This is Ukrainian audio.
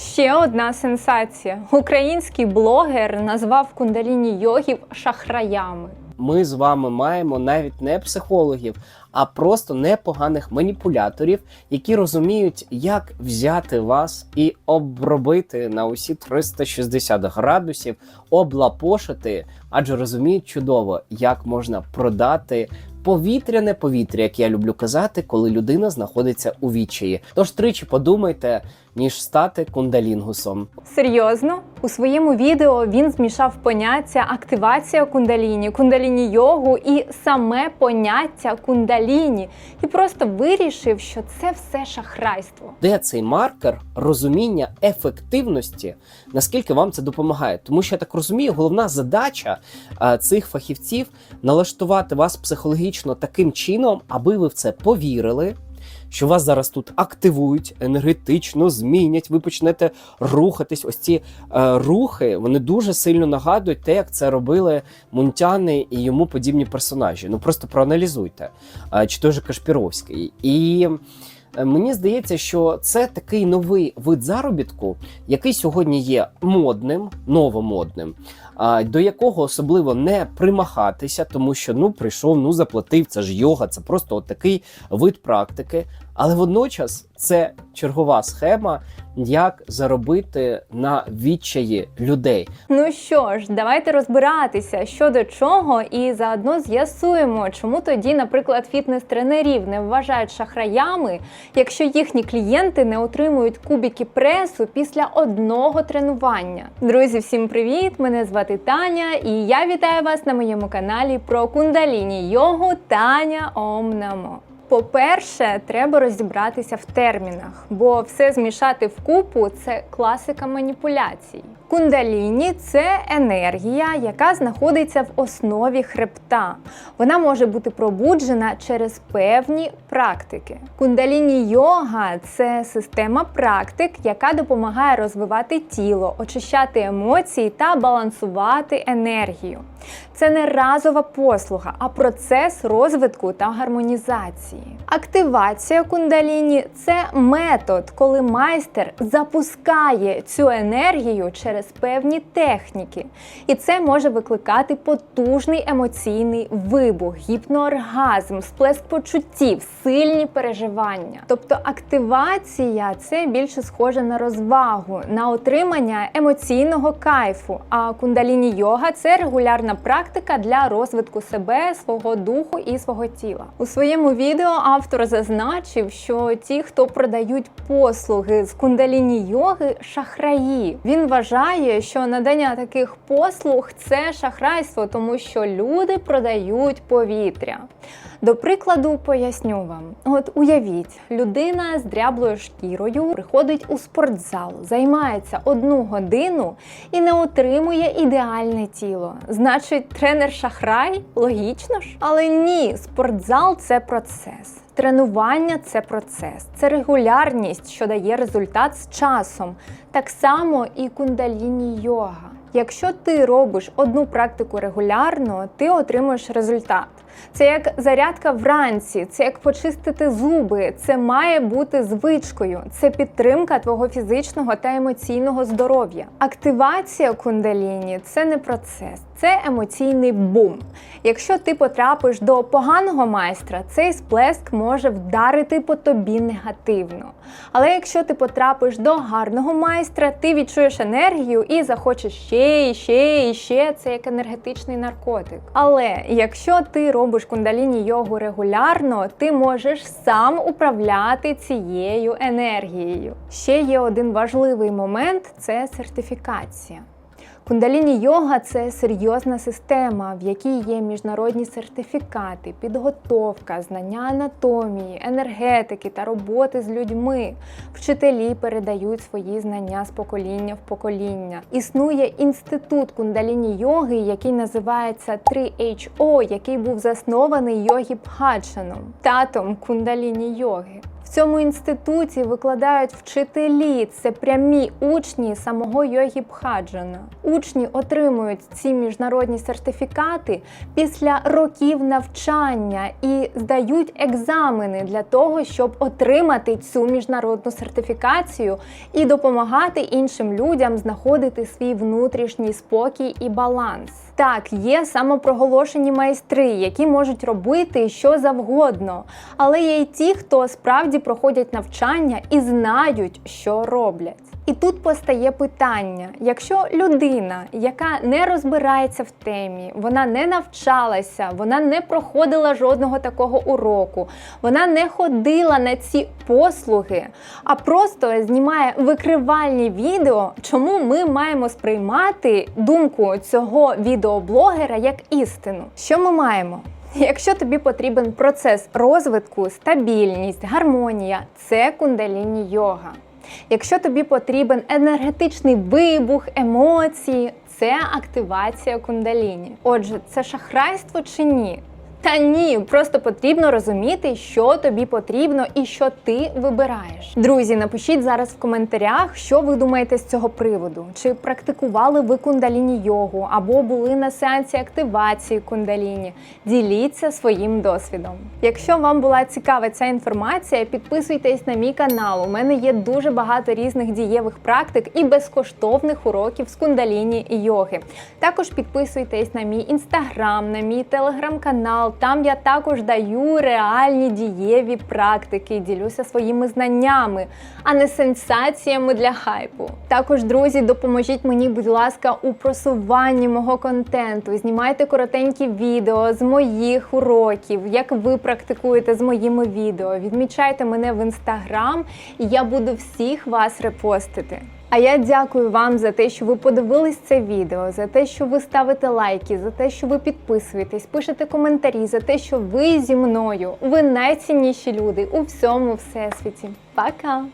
Ще одна сенсація: український блогер назвав кундаліні йогів шахраями. Ми з вами маємо навіть не психологів, а просто непоганих маніпуляторів, які розуміють, як взяти вас і обробити на усі 360 градусів, облапошити, адже розуміють чудово, як можна продати. Повітряне повітря, як я люблю казати, коли людина знаходиться у відчаї. Тож тричі подумайте, ніж стати кундалінгусом. Серйозно, у своєму відео він змішав поняття активація кундаліні, кундаліні йогу і саме поняття кундаліні, і просто вирішив, що це все шахрайство. де цей маркер розуміння ефективності, наскільки вам це допомагає. Тому що я так розумію, головна задача а, цих фахівців налаштувати вас психологічно таким чином, аби ви в це повірили. Що вас зараз тут активують, енергетично змінять, ви почнете рухатись. Ось ці е, рухи вони дуже сильно нагадують те, як це робили Мунтяни і йому подібні персонажі. Ну просто проаналізуйте, е, чи той же Кашпіровський. І Мені здається, що це такий новий вид заробітку, який сьогодні є модним, новомодним, до якого особливо не примахатися, тому що ну прийшов, ну заплатив. Це ж йога, це просто такий вид практики. Але водночас це чергова схема, як заробити на відчаї людей. Ну що ж, давайте розбиратися, що до чого, і заодно з'ясуємо, чому тоді, наприклад, фітнес-тренерів не вважають шахраями, якщо їхні клієнти не отримують кубики пресу після одного тренування. Друзі, всім привіт! Мене звати Таня, і я вітаю вас на моєму каналі про кундаліні йогу Таня Ом Намо. По-перше, треба розібратися в термінах, бо все змішати вкупу це класика маніпуляцій. Кундаліні це енергія, яка знаходиться в основі хребта. Вона може бути пробуджена через певні практики. Кундаліні йога це система практик, яка допомагає розвивати тіло, очищати емоції та балансувати енергію. Це не разова послуга, а процес розвитку та гармонізації. Активація кундаліні це метод, коли майстер запускає цю енергію через певні техніки. І це може викликати потужний емоційний вибух, гіпнооргазм, сплеск почуттів, сильні переживання. Тобто активація це більше схоже на розвагу, на отримання емоційного кайфу. А кундаліні йога це регулярна практика для розвитку себе, свого духу і свого тіла. У своєму відео автор зазначив, що ті, хто продають послуги з кундаліні йоги, шахраї. Він вважає, що надання таких послуг це шахрайство, тому що люди продають повітря. До прикладу, поясню вам: от уявіть, людина з дряблою шкірою приходить у спортзал, займається одну годину і не отримує ідеальне тіло. Значить, тренер шахрай? Логічно ж? Але ні, спортзал це процес. Тренування це процес, це регулярність, що дає результат з часом. Так само і кундаліні йога. Якщо ти робиш одну практику регулярно, ти отримуєш результат. Це як зарядка вранці, це як почистити зуби, це має бути звичкою, це підтримка твого фізичного та емоційного здоров'я. Активація кундаліні це не процес, це емоційний бум. Якщо ти потрапиш до поганого майстра, цей сплеск може вдарити по тобі негативно. Але якщо ти потрапиш до гарного майстра, ти відчуєш енергію і захочеш ще і ще і ще. Це як енергетичний наркотик. Але якщо ти робиш кундаліні йогу регулярно, ти можеш сам управляти цією енергією. Ще є один важливий момент це сертифікація. Кундаліні йога це серйозна система, в якій є міжнародні сертифікати, підготовка, знання анатомії, енергетики та роботи з людьми. Вчителі передають свої знання з покоління в покоління. Існує інститут кундаліні йоги, який називається 3HO, який був заснований йогі Бхаджаном, татом кундаліні йоги. В цьому інституті викладають вчителі, це прямі учні самого Йогі Бхаджана. Учні отримують ці міжнародні сертифікати після років навчання і здають екзамени для того, щоб отримати цю міжнародну сертифікацію і допомагати іншим людям знаходити свій внутрішній спокій і баланс. Так, є самопроголошені майстри, які можуть робити що завгодно, але є й ті, хто справді проходять навчання і знають, що роблять. І тут постає питання: якщо людина, яка не розбирається в темі, вона не навчалася, вона не проходила жодного такого уроку, вона не ходила на ці послуги, а просто знімає викривальні відео, чому ми маємо сприймати думку цього відеоблогера як істину? Що ми маємо? Якщо тобі потрібен процес розвитку, стабільність, гармонія, це кундаліні йога. Якщо тобі потрібен енергетичний вибух, емоції, це активація кундаліні. Отже, це шахрайство чи ні? Та ні, просто потрібно розуміти, що тобі потрібно і що ти вибираєш. Друзі, напишіть зараз в коментарях, що ви думаєте з цього приводу. Чи практикували ви кундаліні йогу або були на сеансі активації кундаліні? Діліться своїм досвідом. Якщо вам була цікава ця інформація, підписуйтесь на мій канал. У мене є дуже багато різних дієвих практик і безкоштовних уроків з кундаліні і йоги. Також підписуйтесь на мій інстаграм, на мій телеграм-канал. Там я також даю реальні дієві практики, ділюся своїми знаннями, а не сенсаціями для хайпу. Також, друзі, допоможіть мені, будь ласка, у просуванні мого контенту. Знімайте коротенькі відео з моїх уроків, як ви практикуєте з моїми відео. Відмічайте мене в інстаграм, і я буду всіх вас репостити. А я дякую вам за те, що ви подивились це відео, за те, що ви ставите лайки, за те, що ви підписуєтесь, пишете коментарі, за те, що ви зі мною. Ви найцінніші люди у всьому всесвіті. Пока!